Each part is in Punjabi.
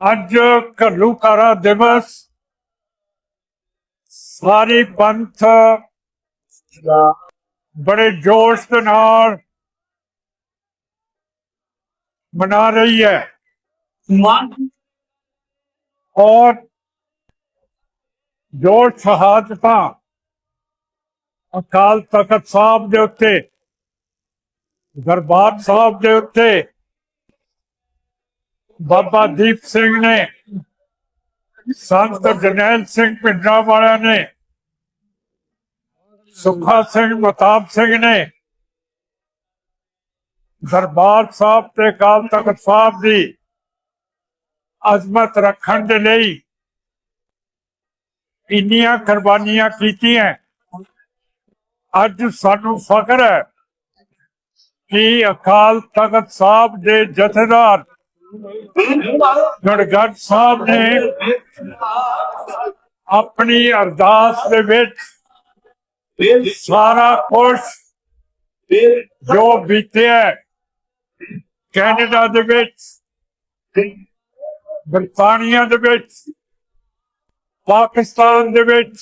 ਅੱਜ ਘੱਲੂਕਾਰਾ ਦਿਵਸ। ਸਾਰੀ ਪੰਥ ਬੜੇ ਜੋਸ਼ ਦੇ ਨਾਲ ਮਨਾ ਰਹੀ ਹੈ। ਔਰ ਜੋ ਸ਼ਹਾਦਤਾਂ ਅਕਾਲ ਤਖਤ ਸਾਹਿਬ ਦੇ ਉੱਤੇ, ਦਰਬਾਰ ਸਾਹਿਬ ਦੇ ਉੱਤੇ ਬਾਬਾ ਦੀਪ ਸਿੰਘ ਨੇ, ਸੰਤ ਜਰਨੈਲ ਸਿੰਘ ਪਿੰਡਰਾ ਵਾਲਿਆਂ ਨੇ, ਸੁਖਾ ਸਿੰਘ ਮਤਾਬ ਸਿੰਘ ਨੇ, ਦਰਬਾਰ ਸਾਹਿਬ ਤੇ ਅਕਾਲ ਤਖਤ ਸਾਹਿਬ ਦੀ ਅਜ਼ਮਤ ਰੱਖਣ ਦੇ ਲਈ ਇੰਨੀਆਂ ਕੁਰਬਾਨੀਆਂ ਕੀਤੀਆਂ। ਅੱਜ ਸਾਨੂੰ ਫਖਰ ਹੈ ਕਿ ਅਕਾਲ ਤਖਤ ਸਾਹਿਬ ਦੇ ਜਥੇਦਾਰ ਗੜਗੜ ਸਾਹਿਬ ਨੇ ਆਪਣੀ ਅਰਦਾਸ ਦੇ ਵਿੱਚ ਸਾਰਾ ਕੁਝ ਜੋ ਬੀਤਿਆ ਕੈਨੇਡਾ ਦੇ ਵਿੱਚ, ਬਰਤਾਨੀਆ ਦੇ ਵਿੱਚ, ਪਾਕਿਸਤਾਨ ਦੇ ਵਿੱਚ,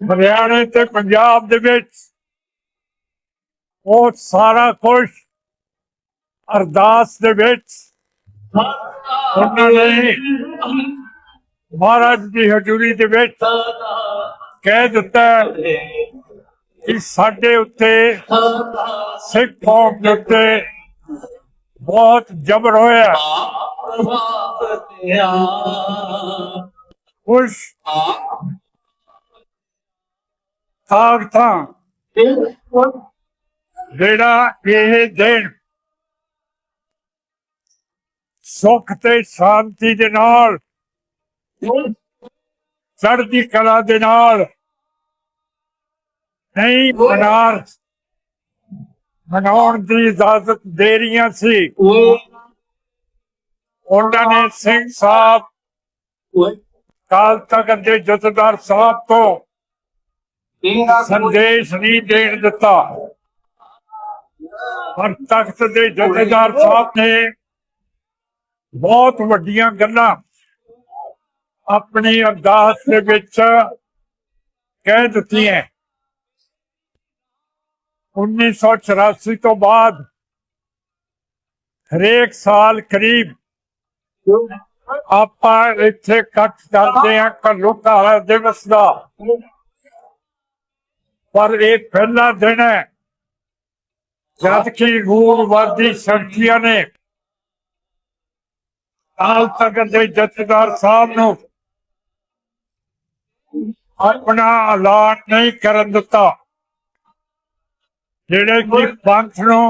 ਹਰਿਆਣੇ ਤੇ ਪੰਜਾਬ ਦੇ ਵਿੱਚ, ਉਹ ਸਾਰਾ ਕੁਝ ਅਰਦਾਸ ਦੇ ਵਿੱਚ ਉਹਨਾਂ ਨੇ ਮਹਾਰਾਜ ਦੀ ਹਜ਼ੂਰੀ ਦੇ ਵਿੱਚ ਕਹਿ ਦਿੱਤਾ ਕਿ ਸਾਡੇ ਉੱਤੇ ਸਿੱਖ ਕੌਮ ਦੇ ਉੱਤੇ ਬਹੁਤ ਜ਼ਬਰ ਹੋਇਆ। ਕੁਛ ਥਾਕ ਥਾਂ ਜਿਹੜਾ ਇਹ ਦਿਨ ਸੁੱਖ ਤੇ ਸ਼ਾਂਤੀ ਦੇ ਨਾਲ, ਚੜ੍ਹਦੀ ਕਲਾ ਦੇ ਨਾਲ। ਨਹੀਂ ਮਨਾਰ ਮਨਾਉਣ ਦੀ ਇਜਾਜ਼ਤ ਦੇ ਰਹੀਆਂ ਸੀ। ਉਹਨਾਂ ਨੇ ਸਿੰਘ ਸਾਹਿਬ, ਕਾਲ ਤੱਕ ਦੇ ਜਥੇਦਾਰ ਸਾਹਿਬ ਤੋਂ ਸੰਦੇਸ਼ ਨਹੀਂ ਦੇਣ ਦਿੱਤਾ। ਪਰ ਤਖਤ ਦੇ ਜਥੇਦਾਰ ਸਾਹਿਬ ਨੇ ਬਹੁਤ ਵੱਡੀਆਂ ਗੱਲਾਂ ਆਪਣੀ ਅਰਦਾਸ ਦੇ ਵਿੱਚ ਕਹਿ ਦਿੱਤੀਆਂ। 1984 ਤੋਂ ਬਾਅਦ ਹਰੇਕ ਸਾਲ ਕਰੀਬ ਆਪਾਂ ਇੱਥੇ ਇਕੱਠ ਕਰਦੇ ਹਾਂ ਘੱਲੂਘਾਰਾ ਦਿਵਸ ਦਾ। ਪਰ ਇਹ ਪਹਿਲਾ ਦਿਨ ਹੈ ਜਦ ਕਿ ਰੂੜਵਾਦੀ ਸ਼ਕਤੀਆਂ ਨੇ ਅਕਾਲ ਤਖਤ ਦੇ ਜਥੇਦਾਰ ਸਾਹਿਬ ਨੂੰ ਆਪਣਾ ਐਲਾਨ ਨਹੀਂ ਕਰਨ ਦਿੱਤਾ। ਜਿਹੜੇ ਕਿ ਪੰਥ ਨੂੰ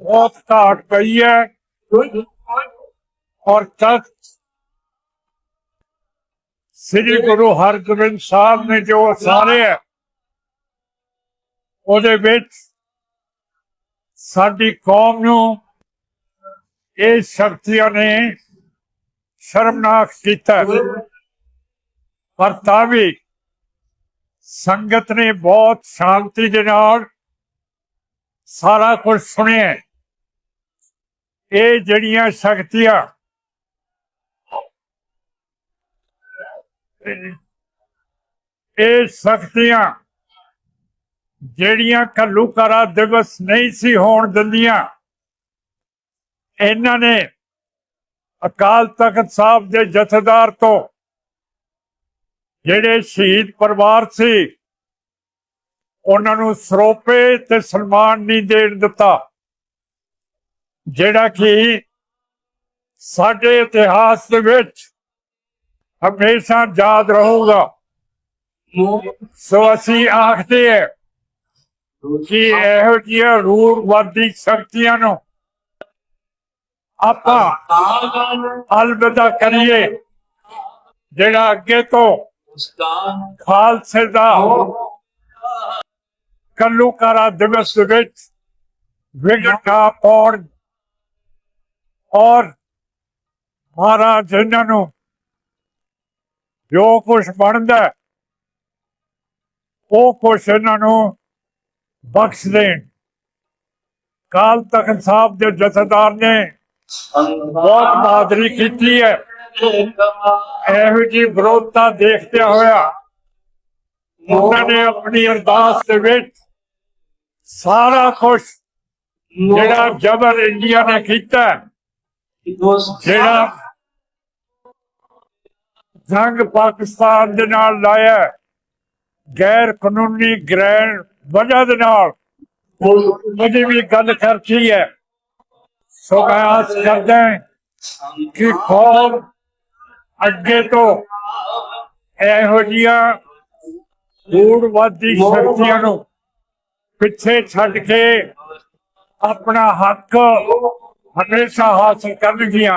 ਬਹੁਤ ਘਾਟ ਪਈ ਹੈ ਔਰ ਤਖਤ ਸ੍ਰੀ ਗੁਰੂ ਹਰਗੋਬਿੰਦ ਸਾਹਿਬ ਨੇ ਜੋ ਸਾਰੇ ਹੈ, ਉਹਦੇ ਵਿੱਚ ਸਾਡੀ ਕੌਮ ਨੂੰ ਇਹ ਸ਼ਕਤੀਆਂ ਨੇ ਸ਼ਰਮਨਾਕ ਕੀਤਾ। ਪਰ ਤਾਂ ਵੀ ਸੰਗਤ ਨੇ ਬਹੁਤ ਸ਼ਾਂਤੀ ਦੇ ਨਾਲ ਸਾਰਾ ਕੁਝ ਸੁਣਿਆ। ਇਹ ਜਿਹੜੀਆਂ ਸ਼ਕਤੀਆਂ ਇਹ ਸ਼ਕਤੀਆਂ ਜਿਹੜੀਆਂ ਘੱਲੂਘਾਰਾ ਦਿਵਸ ਨਹੀਂ ਸੀ ਹੋਣ ਦਿੰਦੀਆਂ ਇਹਨਾਂ ਨੇ ਅਕਾਲ ਤਖਤ ਸਾਹਿਬ ਦੇ ਜਥੇਦਾਰ ਤੋਂ ਜਿਹੜੇ ਸ਼ਹੀਦ ਪਰਿਵਾਰ ਸੀ, ਉਹਨਾਂ ਨੂੰ ਸਰੋਪੇ ਤੇ ਸਨਮਾਨ ਨਹੀਂ ਦੇਣ ਦਿੱਤਾ। ਜਿਹੜਾ ਕਿ ਸਾਡੇ ਇਤਿਹਾਸ ਦੇ ਵਿੱਚ ਹਮੇਸ਼ਾ ਯਾਦ ਰਹੂਗਾ। ਸੋ ਅਸੀਂ ਆਖਦੇ ਹਾਂ ਕਿ ਇਹੋ ਜਿਹੀਆਂ ਰੂੜਵਾਦੀ ਸ਼ਕਤੀਆਂ ਨੂੰ ਆਪਾਂ ਅਲਵਿਦਾ ਕਰੀਏ। ਜਿਹੜਾ ਅੱਗੇ ਤੋਂ ਖਾਲਸੇ ਦਾ ਕੱਲੂਕਾਰਾ ਦਿਵਸ ਵਿੱਚ ਵਿਗੜਾ ਪਾਉਣ ਔਰ ਮਹਾਰਾਜ ਇਹਨਾਂ ਨੂੰ ਜੋ ਕੁਝ ਬਣਦਾ ਉਹ ਕੁਝ ਇਹਨਾਂ ਨੂੰ ਬਖਸ਼ ਦੇਣ। ਕਾਲ ਤਖਤ ਸਾਹਿਬ ਦੇ ਜਥੇਦਾਰ ਨੇ ਬਹੁਤ ਬਹਾਦਰੀ ਕੀਤੀ ਹੈ। ਇਹੋ ਜੀ ਵਿਰੋਧਤਾ ਦੇਖਦਿਆਂ ਹੋਇਆ ਉਹਨਾਂ ਨੇ ਆਪਣੀ ਅਰਦਾਸ ਦੇ ਵਿੱਚ ਸਾਰਾ ਕੁਝ ਜਿਹੜਾ ਜਬਰ ਇੰਡੀਆ ਨੇ ਕੀਤਾ ਜਿਹੜਾ ਜੰਗ ਪਾਕਿਸਤਾਨ ਦੇ ਨਾਲ ਲਾਇਆ ਗੈਰ ਕਾਨੂੰਨੀ ਗ੍ਰੈਂਡ ਵਜ੍ਹਾ ਦੇ ਨਾਲ। ਉਹਦੀ ਵੀ ਗੱਲ ਕਰਤੀ ਹੈ। ਸੋ ਮੈਂ ਆਸ ਕਰਦਾ ਕਿ ਕੌਮ ਅੱਗੇ ਤੋਂ ਇਹੋ ਜਿਹੀਆਂ ਗੂੜਵਾਦੀ ਸ਼ਕਤੀਆਂ ਨੂੰ ਪਿੱਛੇ ਛੱਡ ਕੇ ਆਪਣਾ ਹੱਕ ਹਮੇਸ਼ਾ ਹਾਸਲ ਕਰਨਗੀਆਂ।